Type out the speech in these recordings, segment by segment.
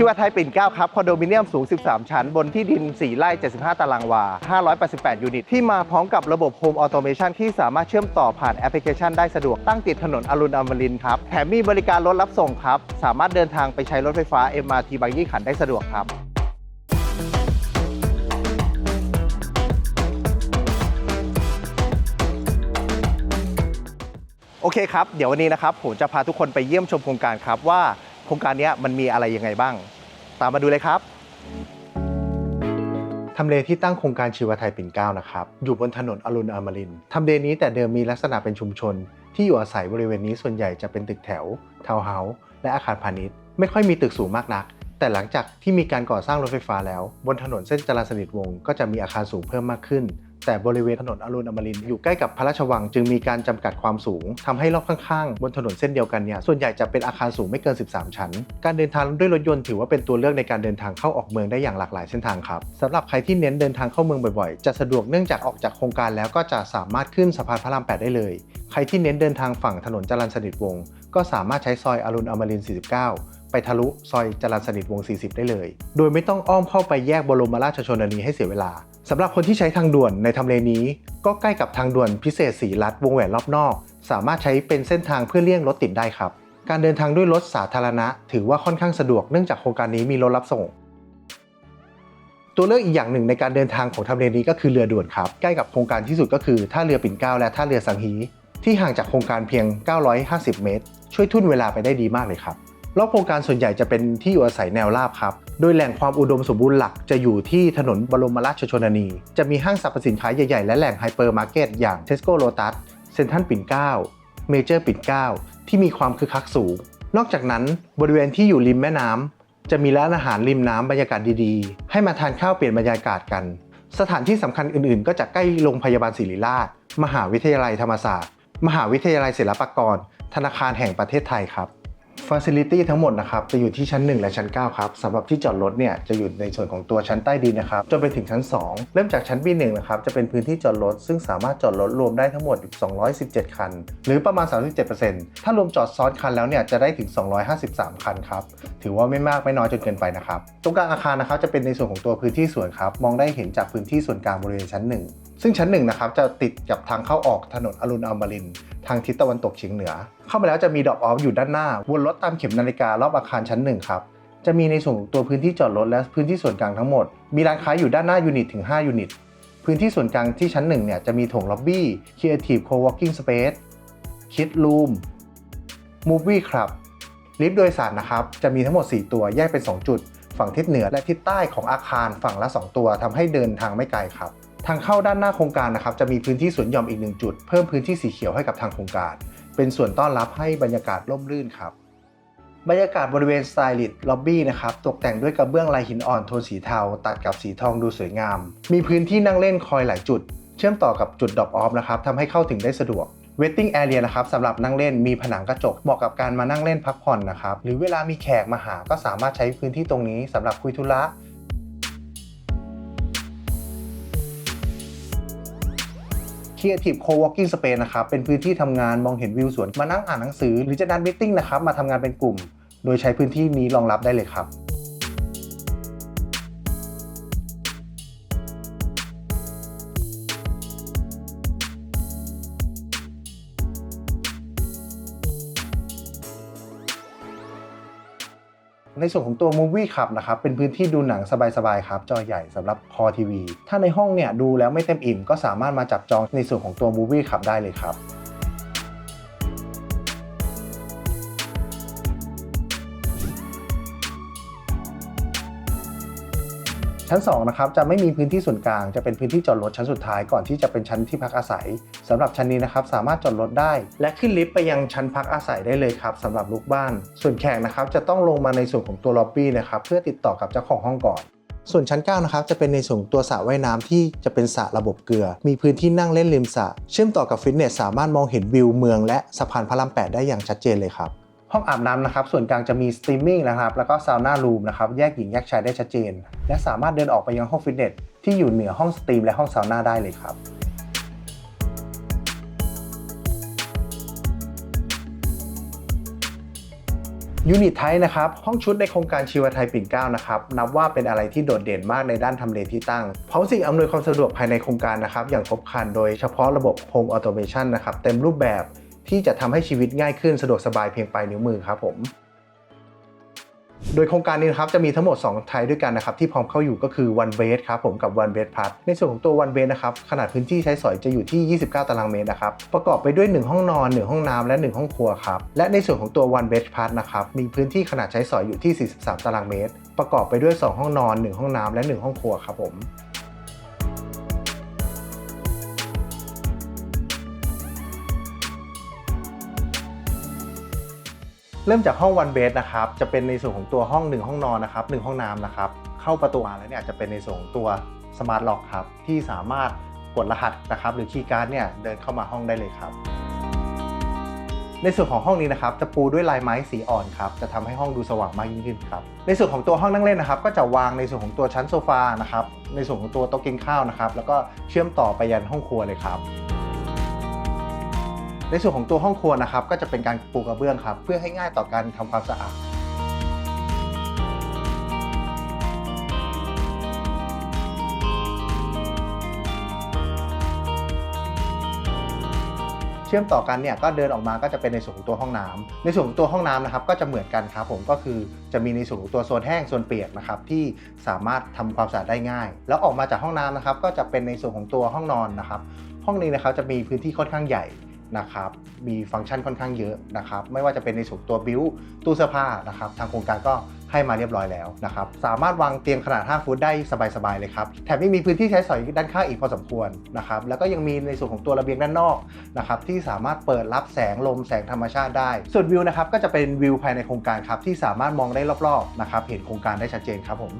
ชิวาไทยปิ่นเกล้าครับคอนโดมิเนียมสูง 13 ชั้น บนที่ดิน 4 ไร่ 75 ตารางวา 588 ยูนิต ที่มาพร้อมกับระบบ Home Automation ที่สามารถเชื่อมต่อผ่านแอปพลิเคชันได้สะดวกตั้งติดถนนอรุณอมรินทร์ครับ แถมมีบริการรถรับส่งครับ สามารถเดินทางไปใช้รถไฟฟ้า MRT บางยี่ขันได้สะดวกครับโอเคครับ เดี๋ยววันนี้นะครับผมจะพาทุกคนไปเยี่ยมชมโครงการครับว่า โครงการนี้มันมีอะไรยังไงบ้าง ตามมาดูเลยครับทำเลที่ตั้งโครงการชีวไทยปิ่นเกล้านะครับ อยู่บนถนนอรุณอมรินทร์ทำเลนี้แต่เดิมมีลักษณะเป็นชุมชน ที่อยู่อาศัยบริเวณนี้ส่วนใหญ่จะเป็นตึกแถวทาวน์เฮาส์และอาคารพาณิชย์ ไม่ค่อยมีตึกสูงมากนัก แต่หลังจากที่มีการก่อสร้างรถไฟฟ้าแล้ว บนถนนเส้นจรัญสนิทวงก็จะมีอาคารสูงเพิ่มมากขึ้น แต่บริเวณถนนอรุณอมรินทร์อยู่ใกล้กับพระราชวังจึงมีการจำกัดความสูงทำให้รอบข้างๆ บนถนนเส้นเดียวกันเนี่ยส่วนใหญ่จะเป็นอาคารสูงไม่เกิน 13 ชั้น การเดินทางด้วยรถยนต์ถือว่าเป็นตัวเลือกในการเดินทางเข้าออกเมืองได้อย่างหลากหลายเส้นทางครับสำหรับใครที่เน้นเดินทางเข้าเมืองบ่อยๆ จะสะดวกเนื่องจากออกจากโครงการแล้วก็จะสามารถขึ้นสะพานพระราม 8 ได้เลย ใครที่เน้นเดินทางฝั่งถนนจรัญสนิทวงศ์ก็สามารถใช้ซอยอรุณอมรินทร์49ไปทะลุซอยจรัญสนิทวงศ์40 ได้เลย โดยไม่ต้องอ้อมเข้าไปแยกบรมราชชนนีให้เสียเวลา สำหรับคนที่ใช้ทางด่วนในทำเลนี้ ก็ใกล้กับทางด่วนพิเศษสีลัดวงแหวนรอบนอก สามารถใช้เป็นเส้นทางเพื่อเลี่ยงรถติดได้ครับ การเดินทางด้วยรถสาธารณะ ถือว่าค่อนข้างสะดวกเนื่องจากโครงการนี้มีรถรับส่ง ตัวเลือกอีกอย่างหนึ่งในการเดินทางของทำเลนี้ก็คือเรือด่วนครับ ใกล้กับโครงการที่สุดก็คือท่าเรือปิ่นเกล้าและท่าเรือสังฮีที่ห่างจากโครงการเพียง 950 เมตร ช่วยทุ่นเวลาไปได้ดีมากเลยครับรอบโครงการส่วนใหญ่จะเป็นที่อยู่อาศัยแนวราบครับ โดยแหล่งความอุดมสมบูรณ์หลักจะอยู่ที่ถนนบรมราชชนนี จะมีห้างสรรพสินค้าใหญ่ ๆ และแหล่งไฮเปอร์มาร์เก็ตอย่าง Tesco Lotus เซ็นทรัลปิ่นเกล้าเมเจอร์ปิ่นเกล้าที่มีความคึกคักสูง นอกจากนั้นบริเวณที่อยู่ริมแม่น้ำจะมีร้านอาหารริมน้ำบรรยากาศดีๆ ให้มาทานข้าวเปลี่ยนบรรยากาศกัน สถานที่สำคัญอื่นๆ ก็จะใกล้โรงพยาบาลศิริราช มหาวิทยาลัยธรรมศาสตร์ มหาวิทยาลัยศิลปากร ธนาคารแห่งประเทศไทยครับ Facility ทั้งหมดนะครับจะอยู่ที่ชั้น 1 และชั้น 9 ครับสำหรับที่จอดรถเนี่ยจะอยู่ในส่วนของตัวชั้นใต้ดินนะครับจนไปถึงชั้น 2 เริ่มจากชั้น B1 นะครับจะเป็นพื้นที่จอดรถ ซึ่งสามารถจอดรถรวมได้ทั้งหมด 217 คัน หรือประมาณ 37%ถ้ารวมจอดซ้อนคันแล้วเนี่ยจะได้ถึง 253 คันครับถือว่าไม่มากไม่น้อยจนเกินไปนะครับตรงกลางอาคารนะครับจะเป็นในส่วนของตัวพื้นที่สวนครับมองได้เห็นจากพื้นที่ส่วนกลางบริเวณชั้น 1 ซึ่งชั้น1นะครับจะติดกับทางเข้าออกถนนอรุณอมรินทร์ทางทิศตะวันตกเฉียงเหนือ เข้ามาแล้วจะมีดอกออฟอยู่ด้านหน้า วนรถตามเข็มนาฬิการอบอาคารชั้นหนึ่งครับจะมีในส่วนตัวพื้นที่จอดรถและพื้นที่ส่วนกลางทั้งหมด มีร้านค้าอยู่ด้านหน้ายูนิตถึง 5 ยูนิต พื้นที่ส่วนกลางที่ชั้น1เนี่ยจะมีโถงล็อบบี้ Creative Co-working Space Kid Room Movie Club ลิฟต์โดยสารนะครับ จะมีทั้งหมด 4 ตัวแยกเป็น 2 จุด ฝั่งทิศเหนือและทิศใต้ของอาคารฝั่งละ 2 ตัวทำให้เดินทางไม่ไกลครับ ทางเข้าด้านหน้าโครงการนะครับจะมีพื้นที่สวนหย่อมอีกหนึ่งจุด เพิ่มพื้นที่สีเขียวให้กับทางโครงการ เป็นส่วนต้อนรับให้บรรยากาศร่มรื่นครับบรรยากาศบริเวณสไตลิ s ล็อบบี้นะครับตกแต่งด้วยกระเบื้องลายหินอ่อนโทนสีเทา ตัดกับสีทองดูสวยงาม มีพื้นที่นั่งเล่นคอยหลายจุด เชื่อมต่อกับจุดดรอปออฟนะครับทำให้เข้าถึงได้สะดวก Waiting Area นะครับสำหรับนั่งเล่นมีผนังกระจกเหมาะกับการมานั่งเล่นพักผ่อนนะครับหรือเวลามีแขกมาหาก็สามารถใช้พื้นที่ตรงนี้สำหรับคุยธุระ Creative Co-working Space นะครับ เป็นพื้นที่ทำงานมองเห็นวิวสวน มานั่งอ่านหนังสือ หรือจะนัดมิ팅นะครับ มาทำงานเป็นกลุ่ม โดยใช้พื้นที่นี้รองรับได้เลยครับ ในส่วนของตัว Movie Club นะครับเป็นพื้นที่ดูหนังสบายๆครับจอใหญ่สำหรับคอทีวีถ้าในห้องเนี่ยดูแล้วไม่เต็มอิ่มก็สามารถมาจับจองในส่วนของตัว Movie Club ได้เลยครับ ชั้น2นะครับจะไม่มีพื้นที่ส่วนกลาง จะเป็นพื้นที่จอดรถชั้นสุดท้ายก่อนที่จะเป็นชั้นที่พักอาศัยสำหรับชั้นนี้นะครับสามารถจอดรถได้ และขึ้นลิฟต์ไปยังชั้นพักอาศัยได้เลยครับสำหรับลูกบ้าน ส่วนแขกนะครับจะต้องลงมาในส่วนของตัวล็อบบี้นะครับเพื่อติดต่อกับเจ้าของห้องก่อนส่วนชั้น9นะครับจะเป็นในส่วนตัวสระว่ายน้ำที่จะเป็นสระระบบเกลือ มีพื้นที่นั่งเล่นริมสระเชื่อมต่อกับฟิตเนสสามารถมองเห็นวิวเมืองและสะพานพระราม8ได้อย่างชัดเจนเลยครับ ห้องอาบน้ำนะครับ ส่วนกลางจะมีสตรีมมิ่งนะครับ แล้วก็ซาวน่ารูมนะครับ แยกหญิงแยกชายได้ชัดเจน และสามารถเดินออกไปยังห้องฟิตเนสที่อยู่เหนือห้องสตรีมและห้องซาวน่าได้เลยครับยูนิตไทป์นะครับ ห้องชุดในโครงการชีวไทยปิ่นเกล้านะครับ นับว่าเป็นอะไรที่โดดเด่นมากในด้านทำเลที่ตั้ง พร้อมสิ่งอำนวยความสะดวกภายในโครงการนะครับ อย่างครบครันโดยเฉพาะระบบ Home Automation นะครับ เต็มรูปแบบ ที่จะทำให้ชีวิตง่ายขึ้นสะดวกสบายเพียงปลายนิ้วมือครับผมโดยโครงการนี้นะครับจะมีทั้งหมด 2 ไทยด้วยกันนะครับที่พร้อมเข้าอยู่ก็คือ One Bed ครับผมกับ One Bed Plus ในส่วนของตัว One Bed นะครับขนาดพื้นที่ใช้สอยจะอยู่ที่ 29 ตารางเมตรนะครับประกอบไปด้วย 1 ห้องนอน 1 ห้องน้ำและ 1 ห้องครัวครับและในส่วนของตัว One Bed Plus นะครับมีพื้นที่ขนาดใช้สอยอยู่ที่ 43 ตารางเมตร ประกอบไปด้วย 2 ห้องนอน 1 ห้องน้ำและ 1 ห้องครัวครับผม เริ่มจากห้องวันเบสนะครับจะเป็นในส่วนของตัวห้อง 1 ห้องนอนนะครับ1ห้องน้ำนะครับเข้าประตูมาแล้วเนี่ยจะเป็นในส่วนของตัวสมาร์ทล็อกครับที่สามารถกดรหัสนะครับหรือคีย์การ์ดเนี่ยเดินเข้ามาห้องได้เลยครับ ในส่วนของห้องนี้นะครับจะปูด้วยลายไม้สีอ่อนครับจะทำให้ห้องดูสว่างมากยิ่งขึ้นครับในส่วนของตัวห้องนั่งเล่นนะครับก็จะวางในส่วนของตัวชั้นโซฟานะครับในส่วนของตัวโต๊ะกินข้าวนะครับแล้วก็เชื่อมต่อไปยันห้องครัวเลยครับ ในส่วนของตัวห้องครัวนะครับก็จะเป็นการปูกระเบื้องครับเพื่อให้ง่ายต่อการทำความสะอาดเชื่อมต่อกันเนี่ยก็เดินออกมาก็จะเป็นในส่วนของตัวห้องน้ำในส่วนของตัวห้องน้ำนะครับก็จะเหมือนกันครับผมก็คือจะมีในส่วนของตัวโซนแห้งโซนเปียกนะครับที่สามารถทำความสะอาดได้ง่าย แล้วออกมาจากห้องน้ำนะครับก็จะเป็นในส่วนของตัวห้องนอนนะครับ ห้องนี้นะครับจะมีพื้นที่ค่อนข้างใหญ่ นะครับมีฟังก์ชันค่อนข้างเยอะนะครับไม่ว่าจะเป็นในส่วนตัวบิวตู้เสื้อผ้านะครับทางโครงการก็ให้มาเรียบร้อยแล้วนะครับสามารถวางเตียงขนาด 5 ฟุตได้สบายๆเลยครับแถมยังมีพื้นที่ใช้สอยด้านข้างอีกพอสมควรนะครับแล้วก็ยังมีในส่วนของตัวระเบียงด้านนอกนะครับที่สามารถเปิดรับแสงลมแสงธรรมชาติได้ ส่วนวิวนะครับก็จะเป็นวิวภายในโครงการครับที่สามารถมองได้รอบๆนะครับเห็นโครงการได้ชัดเจนครับผม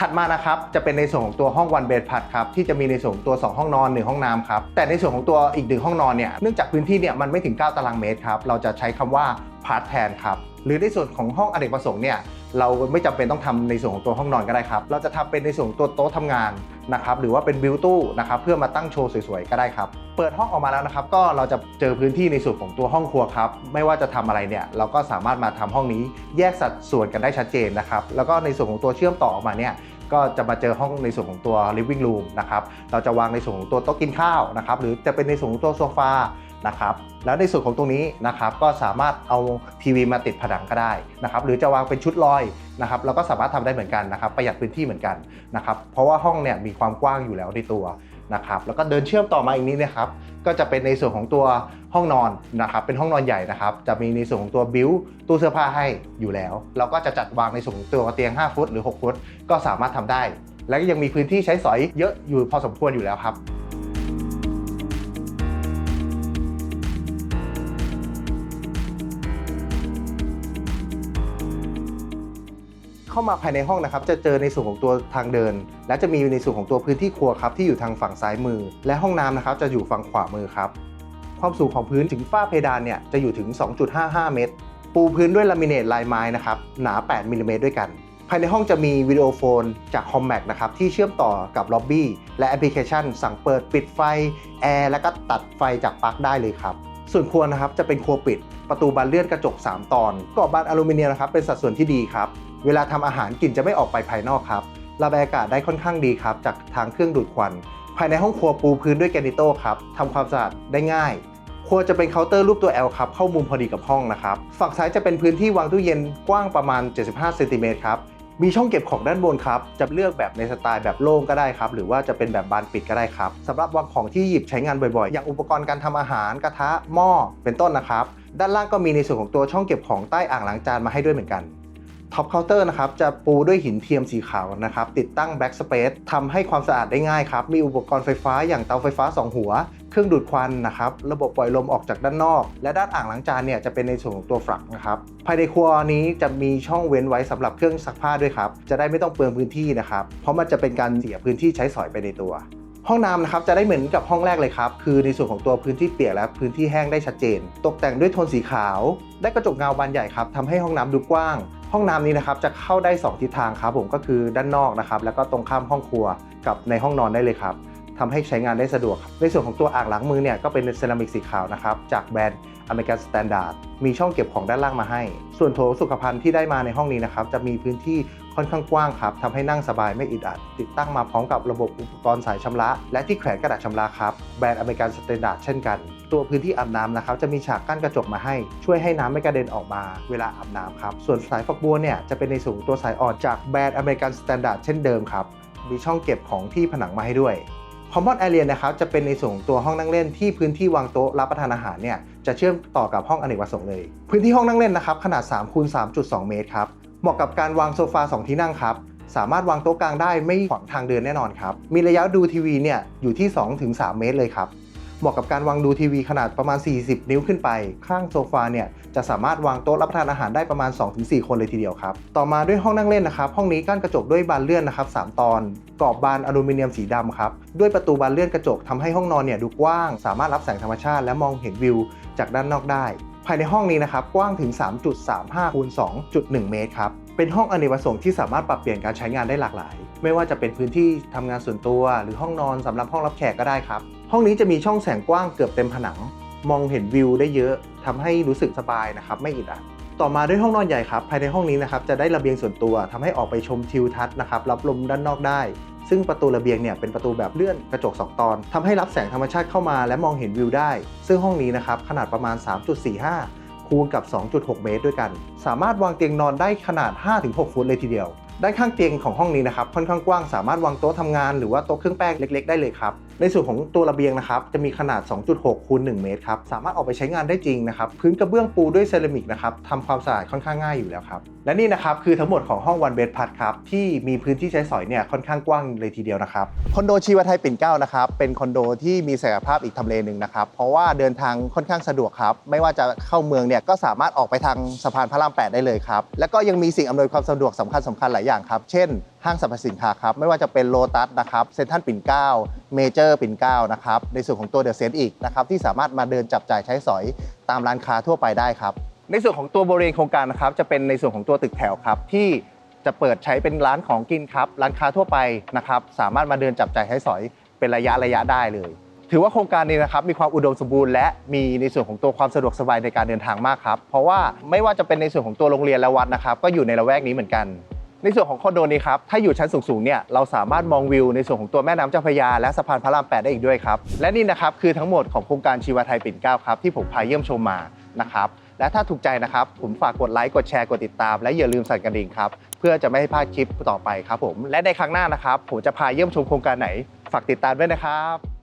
ถัดมานะครับจะเป็นในส่วนของตัวห้องวันเบดพัดครับที่จะมีในส่วนของตัว 2 ห้องนอน 1 ห้องน้ำครับแต่ในส่วนของตัวอีกหนึ่งห้องนอนเนี่ยเนื่องจากพื้นที่เนี่ยมันไม่ถึง 9 ตารางเมตรครับเราจะใช้คำว่าพาร์ทแทนครับหรือในส่วนของห้องอเนกประสงค์เนี่ย เราไม่จำเป็นต้องทำในส่วนของตัวห้องนอนก็ได้ครับ เราจะทำเป็นในส่วนของตัวโต๊ะทำงานนะครับหรือว่าเป็นบิวตู้นะครับเพื่อมาตั้งโชว์สวยๆก็ได้ครับ เปิดห้องออกมาแล้วนะครับ ก็เราจะเจอพื้นที่ในส่วนของตัวห้องครัวครับ ไม่ว่าจะทำอะไรเนี่ยเราก็สามารถมาทำห้องนี้แยกสัดส่วนกันได้ชัดเจนนะครับ แล้วก็ในส่วนของตัวเชื่อมต่อออกมาเนี่ยก็จะมาเจอห้องในส่วนของตัว living room นะครับเราจะวางในส่วนของตัวโต๊ะกินข้าวนะครับหรือจะเป็นในส่วนของตัวโซฟา นะครับแล้วในส่วนของตรงนี้นะครับก็สามารถเอาทีวีมาติดผนังก็ได้นะครับหรือจะวางเป็นชุดลอยนะครับเราก็สามารถทำได้เหมือนกันนะครับประหยัดพื้นที่เหมือนกันนะครับเพราะว่าห้องเนี่ยมีความกว้างอยู่แล้วในตัวนะครับแล้วก็เดินเชื่อมต่อมาอีกนิดนะครับก็จะเป็นในส่วนของตัวห้องนอนนะครับเป็นห้องนอนใหญ่นะครับจะมีในส่วนของตัวบิวตู้เสื้อผ้าให้อยู่แล้ว เราก็จะจัดวางในส่วนของตัวเตียง 5 ฟุตหรือ 6 ฟุต ก็สามารถทำได้ แล้วก็ยังมีพื้นที่ใช้สอยเยอะอยู่พอสมควรอยู่แล้วครับ เข้ามาภายในห้องนะครับ จะเจอในส่วนของตัวทางเดิน และจะมีในส่วนของตัวพื้นที่ครัวครับที่อยู่ทางฝั่งซ้ายมือ และห้องน้ำนะครับจะอยู่ฝั่งขวามือครับความสูงของพื้นถึงฝ้าเพดานเนี่ยจะอยู่ถึง 2.55 เมตร ปูพื้นด้วยลามิเนตลายไม้นะครับหนา 8มิลลิเมตรด้วยกัน ภายในห้องจะมีวิดีโอโฟนจาก c o m m a c นะครับที่เชื่อมต่อกับล็อบบี้และแอปพลิเคชัน สั่งเปิดปิดไฟแอร์และก็ตัดไฟจากปลั๊กได้เลยครับ ส่วนครัวนะครับจะเป็นครัวปิด ประตูบานเลื่อนกระจก 3 ตอนกรอบบานอลูมิเนียมนะครับเป็นสัดส่วนที่ดีครับ เวลาทำอาหารกลิ่นจะไม่ออกไปภายนอกครับระบายอากาศได้ค่อนข้างดีครับจากทางเครื่องดูดควัน ภายในห้องครัวปูพื้นด้วยแกนิโต้ครับทำความสะอาดได้ง่ายครัวจะเป็นเคาน์เตอร์รูปตัว L ครับเข้ามุมพอดีกับห้องนะครับ ฝั่งซ้ายจะเป็นพื้นที่วางตู้เย็นกว้างประมาณ 75เซนติเมตรครับ มีช่องเก็บของด้านบนครับ จะเลือกแบบในสไตล์แบบโล่งก็ได้ครับ หรือว่าจะเป็นแบบบานปิดก็ได้ครับสำหรับวางของที่หยิบใช้งานบ่อยๆ อย่างอุปกรณ์การทำอาหารกระทะหม้อเป็นต้นนะครับ ด้านล่างก็มีในส่วนของตัวช่องเก็บของใต้อ่างล้างจานมาให้ด้วยเหมือนกันท็อปเคาน์เตอร์นะครับจะปูด้วยหินเทียมสีขาวนะครับ ติดตั้งแบ็กสเปซทำให้ความสะอาดได้ง่ายครับ มีอุปกรณ์ไฟฟ้าอย่างเตาไฟฟ้า 2 หัว เครื่องดูดควันนะครับ ระบบปล่อยลมออกจากด้านนอก และด้านอ่างล้างจานเนี่ยจะเป็นในส่วนของตัวฝักนะครับ ภายในครัวนี้จะมีช่องเว้นไว้สำหรับเครื่องซักผ้าด้วยครับ จะได้ไม่ต้องเปลืองพื้นที่นะครับ เพราะมันจะเป็นการเสียพื้นที่ใช้สอยไปในตัว ห้องน้ำนะครับจะได้เหมือนกับห้องแรกเลยครับ คือในส่วนของตัวพื้นที่เปียกและพื้นที่แห้งได้ชัดเจน ตกแต่งด้วยโทนสีขาว ได้กระจกเงาบานใหญ่ครับทำให้ห้องน้ำดูกว้าง ห้องน้ำนี้นะครับจะเข้าได้ 2 ทิศทางครับผมก็คือด้านนอกนะครับแล้วก็ตรงข้ามห้องครัวกับในห้องนอนได้เลยครับ ทำให้ใช้งานได้สะดวก ในส่วนของตัวอ่างล้างมือเนี่ยก็เป็นเซรามิกสีขาวนะครับจากแบรนด์อเมริกันสแตนดาร์ดมีช่องเก็บของด้านล่างมาให้ ส่วนโถสุขภัณฑ์ที่ได้มาในห้องนี้นะครับจะมีพื้นที่ค่อนข้างกว้างครับทำให้นั่งสบายไม่อึดอัด ติดตั้งมาพร้อมกับระบบอุปกรณ์สายชำระ และที่แขวนกระดาษชำระครับแบรนด์อเมริกันสแตนดาร์ดเช่นกัน ตัวพื้นที่อาบน้ำนะครับจะมีฉากกั้นกระจกมาให้ ช่วยให้น้ำไม่กระเด็นออกมา เวลาอาบน้ำครับส่วนสายฝักบัวเนี่ยจะเป็นในส่วนของตัวสายอ่อนจากแบรนด์อเมริกันสแตนดาร์ดเช่นเดิมครับมีช่องเก็บของที่ผนังมาให้ด้วย คอมมอนแอเรียนะครับจะเป็นในส่วนของตัวห้องนั่งเล่นที่พื้นที่วางโต๊ะรับประทานอาหารเนี่ยจะเชื่อมต่อกับห้องอเนกประสงค์เลย พื้นที่ห้องนั่งเล่นนะครับขนาด3คูณ3.2 เมตรครับเหมาะกับการวางโซฟา 2 ที่นั่งครับสามารถวางโต๊ะกลางได้ไม่ขวางทางเดินแน่นอนครับมีระยะดูทีวีเนี่ยอยู่ที่ 2-3 เมตรเลยครับ เหมาะกับการวางดูทีวีขนาดประมาณ 40 นิ้วขึ้นไป ข้างโซฟาเนี่ยจะสามารถวางโต๊ะรับประทานอาหารได้ประมาณ 2-4 คนเลยทีเดียวครับ ต่อมาด้วยห้องนั่งเล่นนะครับ ห้องนี้กั้นกระจกด้วยบานเลื่อนนะครับ 3 ตอน กรอบบานอลูมิเนียมสีดำครับ ด้วยประตูบานเลื่อนกระจกทำให้ห้องนอนเนี่ยดูกว้าง สามารถรับแสงธรรมชาติและมองเห็นวิวจากด้านนอกได้ ภายในห้องนี้นะครับกว้างถึง 3.35คูณ2.1 เมตรครับเป็นห้องอเนกประสงค์ที่สามารถปรับเปลี่ยนการใช้งานได้หลากหลาย ไม่ว่าจะเป็นพื้นที่ทำงานส่วนตัว หรือห้องนอนสำหรับห้องรับแขกก็ได้ครับ ห้องนี้จะมีช่องแสงกว้างเกือบเต็มผนัง มองเห็นวิวได้เยอะทำให้รู้สึกสบายนะครับ ไม่อึดอัดต่อมาด้วยห้องนอนใหญ่ครับภายในห้องนี้นะครับจะได้ระเบียงส่วนตัวทำให้ออกไปชมทิวทัศน์นะครับรับลมด้านนอกได้ ซึ่งประตูระเบียงเนี่ยเป็นประตูแบบเลื่อนกระจก 2 ตอนทำให้รับแสงธรรมชาติเข้ามาและมองเห็นวิวได้ ซึ่งห้องนี้นะครับขนาดประมาณ 3.45 คูณกับ 2.6 เมตรด้วยกัน สามารถวางเตียงนอนได้ขนาด 5-6 ฟุตเลยทีเดียว ด้านข้างเตียงของห้องนี้นะครับค่อนข้างกว้างสามารถวางโต๊ะทำงานหรือว่าโต๊ะเครื่องแป้งเล็ก ๆ ได้เลยครับในส่วนของตัวระเบียงนะครับจะมีขนาด 2.6คูณ1เมตรครับสามารถออกไปใช้งานได้จริงนะครับพื้นกระเบื้องปูด้วยเซรามิกนะครับทำความสะอาดค่อนข้างง่ายอยู่แล้วครับและนี่นะครับคือทั้งหมดของห้องวันเบดพัทครับที่มีพื้นที่ใช้สอยเนี่ยค่อนข้างกว้างเลยทีเดียวนะครับคอนโดชีวไทยปิ่นเกล้านะครับเป็นคอนโดที่มีศักยภาพอีกทำเลหนึ่งนะครับเพราะว่าเดินทางค่อนข้างสะดวกครับไม่ว่าจะเข้าเมืองเนี่ยก็สามารถออกไปทางสะพานพระราม8ได้เลยครับแล้วก็ยังมีสิ่งอำนวยความสะดวกสำคัญสำคัญหลายอย่างครับเช่น ห้างสรรพสินค้าครับไม่ว่าจะเป็นโลตัสนะครับเซ็นทรัลปิ่นเกล้าเมเจอร์ปิ่นเกล้านะครับในส่วนของตัวเดอะเซนต์อีกนะครับที่สามารถมาเดินจับจ่ายใช้สอยตามร้านค้าทั่วไปได้ครับในส่วนของตัวบริเวณโครงการนะครับจะเป็นในส่วนของตัวตึกแถวครับที่จะเปิดใช้เป็นร้านของกินครับร้านค้าทั่วไปนะครับสามารถมาเดินจับจ่ายใช้สอยเป็นระยะระยะได้เลย ถือว่าโครงการนี้นะครับมีความอุดมสมบูรณ์และมีในส่วนของตัวความสะดวกสบายในการเดินทางมากครับเพราะว่าไม่ว่าจะเป็นในส่วนของตัวโรงเรียนและวัดนะครับก็อยู่ในละแวกนี้เหมือนกัน ในส่วนของคอนโดนี้ครับ ถ้าอยู่ชั้นสูงๆเนี่ยเราสามารถมองวิวในส่วนของตัวแม่น้ำเจ้าพระยา และสะพานพระราม 8 ได้อีกด้วยครับ และนี่นะครับคือทั้งหมดของโครงการชีวาไทยปิ่นเกล้าครับที่ผมพาเยี่ยมชมมานะครับและถ้าถูกใจนะครับ ผมฝากกดไลค์กดแชร์กดติดตาม และอย่าลืมสั่นกระดิ่งครับ เพื่อจะไม่ให้พลาดคลิปต่อไปครับผมและในครั้งหน้านะครับผมจะพาเยี่ยมชมโครงการไหนฝากติดตามด้วยนะครับ